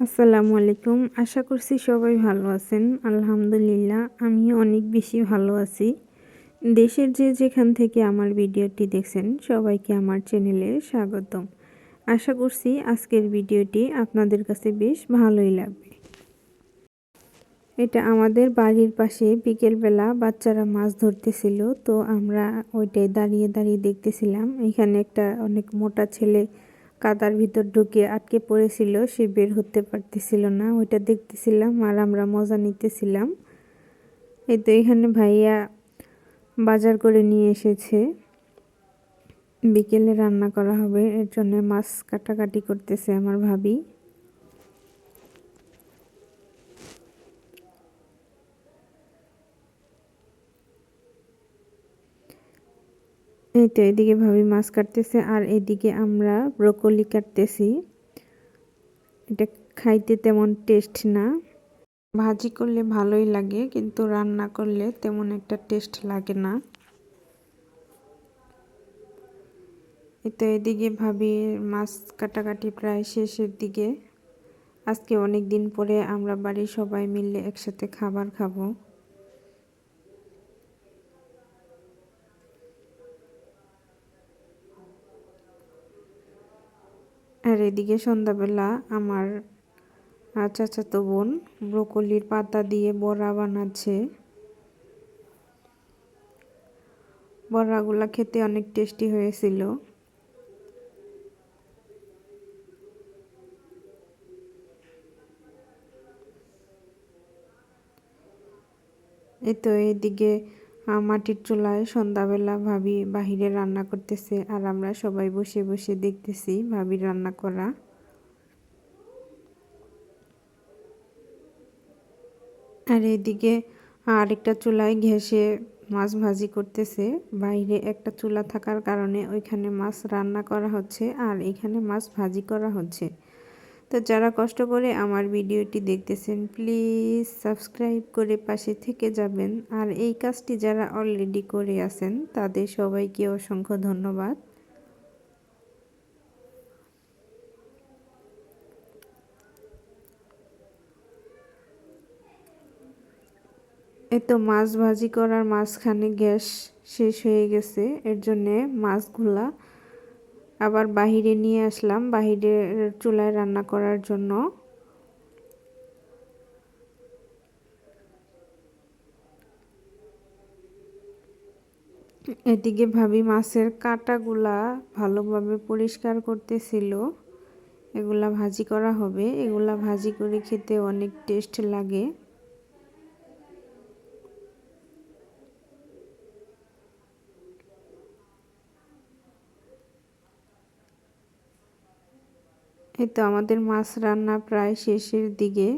আসসালামু আলাইকুম। আশা করছি সবাই ভালো আছেন। আলহামদুলিল্লাহ আমি অনেক বেশি ভালো আছি। দেশের যে যেখান থেকে আমার ভিডিওটি দেখছেন, সবাইকে আমার চ্যানেলে স্বাগতম। আশা করছি আজকের ভিডিওটি আপনাদের কাছে বেশ ভালোই লাগবে। এটা আমাদের বাড়ির পাশে বিকেলবেলা বাচ্চারা মাছ ধরতেছিল, তো আমরা ওইটাই দাঁড়িয়ে দাঁড়িয়ে দেখতেছিলাম। এখানে একটা অনেক মোটা ছেলে কাদার ভিতর ঢুকে আটকে পড়েছিল, সে বের হতে পারতেছিল না। ওইটা দেখতেছিলাম আর আমরা মজা নিতেছিলাম। এই তো এখানে ভাইয়া বাজার করে নিয়ে এসেছে। বিকেলে রান্না করা হবে, এর জন্য মাছ কাটাকাটি করতেছে আমার ভাবি। এই তো এদিকে ভাবি মাছ কাটতেছে, আর এদিকে আমরা ব্রোকলি কাটতেছি। এটা খাইতে তেমন টেস্ট না। ভাজি করলে ভালোই লাগে, কিন্তু রান্না করলে তেমন একটা টেস্ট লাগে না। তো এদিকে ভাবি মাছ কাটাকাটি প্রায় শেষের দিকে। আজকে অনেক দিন পরে আমরা বাড়ির সবাই মিলে একসাথে খাবার খাব। আর এদিকে সন্ধ্যাবেলা আমার চাচাতো বোন ব্রোকলির পাতা দিয়ে বড়া বানাচ্ছে। বড়াগুলা খেতে অনেক টেস্টি হয়েছিল। এই তো এইদিকে মাটির চুলায় সন্ধ্যাবেলা ভাবি বাহিরে রান্না করতেছে আর আমরা সবাই বসে বসে দেখতেছি ভাবি রান্না করা। আর এদিকে আরেকটা চুলায় ঘেসে মাছ ভাজি করতেছে। বাইরে একটা চুলা থাকার কারণে ওইখানে মাছ রান্না করা হচ্ছে আর এখানে মাছ ভাজি করা হচ্ছে। তো যারা কষ্ট করে আমার ভিডিওটি দেখতেছেন, প্লিজ সাবস্ক্রাইব করে পাশে থেকে যাবেন। আর এই কাজটি যারা অলরেডি করে আছেন, তাদের সবাইকে অসংখ্য ধন্যবাদ। এতো মাছ ভাজি করার মাঝখানে গ্যাস শেষ হয়ে গেছে, এর জন্যে মাছগুলা আবার বাহিরে নিয়ে আসলাম বাহিরের চুলায় রান্না করার জন্য। এদিকে ভাবি মাছের কাটাগুলা ভালোভাবে পরিষ্কার করতেছিল। এগুলা ভাজি করা হবে। এগুলা ভাজি করে খেতে অনেক টেস্ট লাগে। এই তো আমাদের মাছ রান্না প্রায় শেষের দিকে।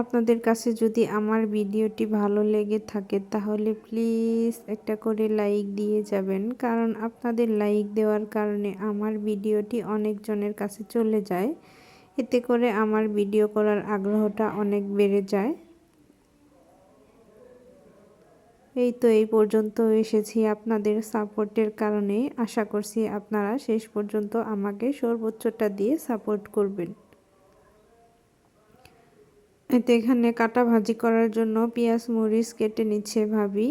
আপনাদের কাছে যদি আমার ভিডিওটি ভালো লেগে থাকে তাহলে প্লিজ একটা করে লাইক দিয়ে যাবেন, কারণ আপনাদের লাইক দেওয়ার কারণে আমার ভিডিওটি অনেকজনের কাছে চলে যায়। এতে করে আমার ভিডিও করার আগ্রহটা অনেক বেড়ে যায়। এই তো এই পর্যন্ত এসেছি আপনাদের সাপোর্টের কারণে। আশা করছি আপনারা শেষ পর্যন্ত আমাকে সর্বোচ্চটা দিয়ে সাপোর্ট করবেন। এতে এখানে কাটা ভাজি করার জন্য পেঁয়াজ, মরিচ কেটে নিচ্ছে ভাবি।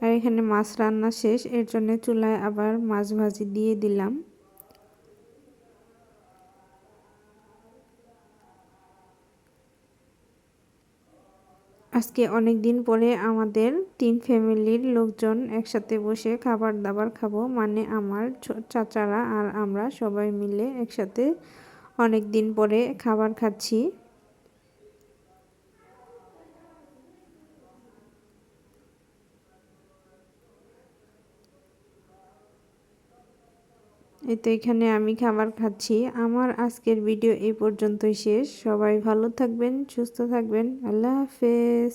আর এখানে মাছ রান্না শেষ, এর জন্য চুলায় আবার মাছ ভাজি দিয়ে দিলাম। আজকে অনেক দিন পরে আমাদের তিন ফ্যামিলির লোকজন একসাথে বসে খাবার দাবার খাব। মানে আমার চাচারা আর আমরা সবাই মিলে একসাথে অনেক দিন পরে খাবার খাচ্ছি। এই তো এখানে আমি খাবার খাচ্ছি। আমার আজকের ভিডিও এই পর্যন্তই শেষ। সবাই ভালো থাকবেন, সুস্থ থাকবেন। আল্লাহ হাফেজ।